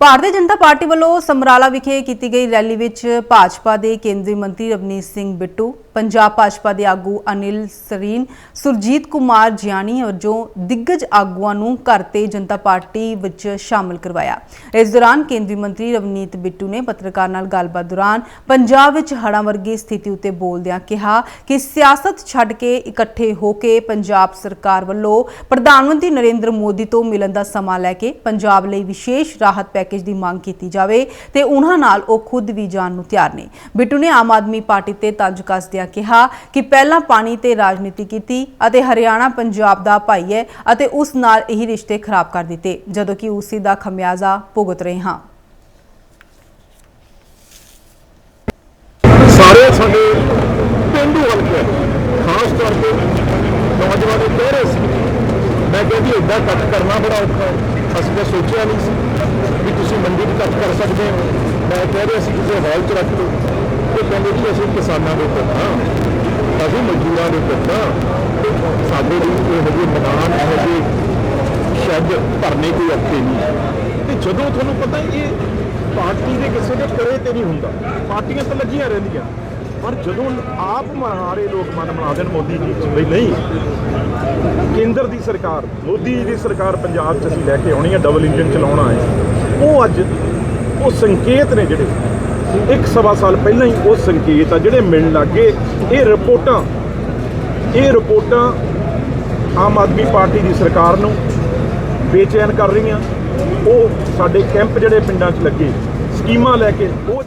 Bharatiya Janata party ਵੱਲੋਂ ਸਮਰਾਲਾ ਵਿਖੇ ਕੀਤੀ ਗਈ ਰੈਲੀ ਵਿੱਚ ਭਾਜਪਾ ਦੇ ਕੇਂਦਰੀ ਮੰਤਰੀ ਰਵਨੀਤ ਸਿੰਘ ਬਿੱਟੂ ਪੰਜਾਬ ਭਾਜਪਾ ਦੇ ਆਗੂ ਅਨਿਲ ਸਰੀਨ, ਸੁਰਜੀਤ ਕੁਮਾਰ ਜਿਆਣੀ ਔਰ ਜੋ ਦਿੱਗਜ ਆਗੂਆਂ ਨੂੰ ਘਰ ਤੇ ਜਨਤਾ ਪਾਰਟੀ ਵਿੱਚ ਸ਼ਾਮਲ ਕਰਵਾਇਆ। ਇਸ ਦੌਰਾਨ ਕੇਂਦਰੀ ਮੰਤਰੀ ਰਵਨੀਤ ਬਿੱਟੂ ਨੇ ਪੱਤਰਕਾਰ ਨਾਲ ਗੱਲਬਾਤ ਦੌਰਾਨ ਪੰਜਾਬ ਵਿੱਚ ਹੜ੍ਹਾਂ ਵਰਗੀ ਸਥਿਤੀ ਉੱਤੇ ਬੋਲਦਿਆਂ ਕਿਹਾ ਕਿ ਸਿਆਸਤ ਛੱਡ ਕੇ ਇਕੱਠੇ ਹੋ ਕੇ ਪੰਜਾਬ ਸਰਕਾਰ ਵੱਲੋਂ ਪ੍ਰਧਾਨ ਮੰਤਰੀ ਨਰਿੰਦਰ ਮੋਦੀ ਤੋਂ ਮਿਲਣ ਦਾ ਸਮਾਂ ਲੈ ਕੇ ਪੰਜਾਬ ਲਈ ਵਿਸ਼ੇਸ਼ ਰਾਹਤ ਪੈਕੇਜ ਦੀ ਮੰਗ ਕੀਤੀ ਜਾਵੇ ਤੇ ਉਹਨਾਂ ਨਾਲ ਉਹ ਖੁਦ ਵੀ ਜਾਣ ਨੂੰ ਤਿਆਰ ਨੇ। ਬਿੱਟੂ ਨੇ ਆਮ ਆਦਮੀ ਪਾਰਟੀ ਤੇ ਤੰਜ ਕੱਸਦਿਆਂ ਕਿਹਾ ਕਿ ਪਹਿਲਾਂ ਪਾਣੀ ਤੇ ਰਾਜਨੀਤੀ ਕੀਤੀ ਅਤੇ ਹਰਿਆਣਾ ਪੰਜਾਬ ਦਾ ਭਾਈ ਹੈ ਅਤੇ ਉਸ ਨਾਲ ਇਹ ਰਿਸ਼ਤੇ ਖਰਾਬ ਕਰ ਦਿੱਤੇ, ਜਦੋਂ ਕਿ ਉਸੇ ਦਾ ਖਮਿਆਜ਼ਾ ਭੁਗਤ ਰਹੇ ਹਾਂ। ਸਾਰੇ ਸਾਡੇ ਪਿੰਡੂ ਹਲਕੇ, ਖਾਸ ਤੌਰ ਤੇ ਨੌਜਵਾਨ ਇਹ ਸੀ, ਮੈਂ ਕਹਿੰਦੀ ਏਦਾਂ ਕੱਟ ਕਰਨਾ ਬੜਾ ਔਖਾ ਅਸੀਂ ਤਾਂ ਸੋਚਿਆ ਨਹੀਂ ਸੀ ਵੀ ਤੁਸੀਂ ਮੰਡੀ 'ਚ ਕੱਟ ਕਰ ਸਕਦੇ ਹੋ। ਮੈਂ ਕਹਿ ਰਿਹਾ ਸੀ ਕਿਸੇ ਹਾਲ 'ਚ ਰੱਖ ਲਓ। ਉਹ ਕਹਿੰਦੇ ਜੀ ਅਸੀਂ ਕਿਸਾਨਾਂ ਦੇ ਪੁੱਤ ਹਾਂ, ਅਸੀਂ ਮਜ਼ਦੂਰਾਂ ਦੇ ਪੁੱਤ ਹਾਂ। ਸਾਡੇ ਲਈ ਇਹੋ ਜਿਹੇ ਮਕਾਨ ਇਹੋ ਜਿਹੇ ਸ਼ੈੱਡ ਭਰਨੇ ਕੋਈ ਔਖੇ ਨਹੀਂ। ਤੇ ਜਦੋਂ ਤੁਹਾਨੂੰ ਪਤਾ ਇਹ ਪਾਰਟੀ ਦੇ ਕਿਸੇ ਦੇ ਕਰੇ ਤੇ ਨਹੀਂ ਹੁੰਦਾ, ਪਾਰਟੀਆਂ ਤਾਂ ਲੱਗੀਆਂ ਰਹਿੰਦੀਆਂ। ਪਰ ਜਦੋਂ ਆਪ ਮਹਾਰੇ ਲੋਕ ਮਨ ਬਣਾ ਦੇਣ ਮੋਦੀ ਜੀ ਬਈ ਨਹੀਂ, ਕੇਂਦਰ ਦੀ ਸਰਕਾਰ, ਮੋਦੀ ਜੀ ਦੀ ਸਰਕਾਰ ਪੰਜਾਬ 'ਚ ਅਸੀਂ ਲੈ ਕੇ ਆਉਣੀ ਹੈ ਡਬਲ ਇੰਜਨ ਚਲਾਉਣਾ ਹੈ। ਉਹ ਅੱਜ ਉਹ ਸੰਕੇਤ ਨੇ ਜਿਹੜੇ ਇੱਕ ਸਵਾ ਸਾਲ ਪਹਿਲਾਂ ਹੀ ਉਹ ਸੰਕੇਤ ਆ ਜਿਹੜੇ ਮਿਲਣ ਲੱਗੇ ਇਹ ਰਿਪੋਰਟਾਂ ਇਹ ਰਿਪੋਰਟਾਂ ਆਮ ਆਦਮੀ ਪਾਰਟੀ ਦੀ ਸਰਕਾਰ ਨੂੰ ਬੇਚੈਨ ਕਰ ਰਹੀਆਂ। ਉਹ ਸਾਡੇ ਕੈਂਪ ਜਿਹੜੇ ਪਿੰਡਾਂ 'ਚ ਲੱਗੇ, ਸਕੀਮਾਂ ਲੈ ਕੇ ਉਹ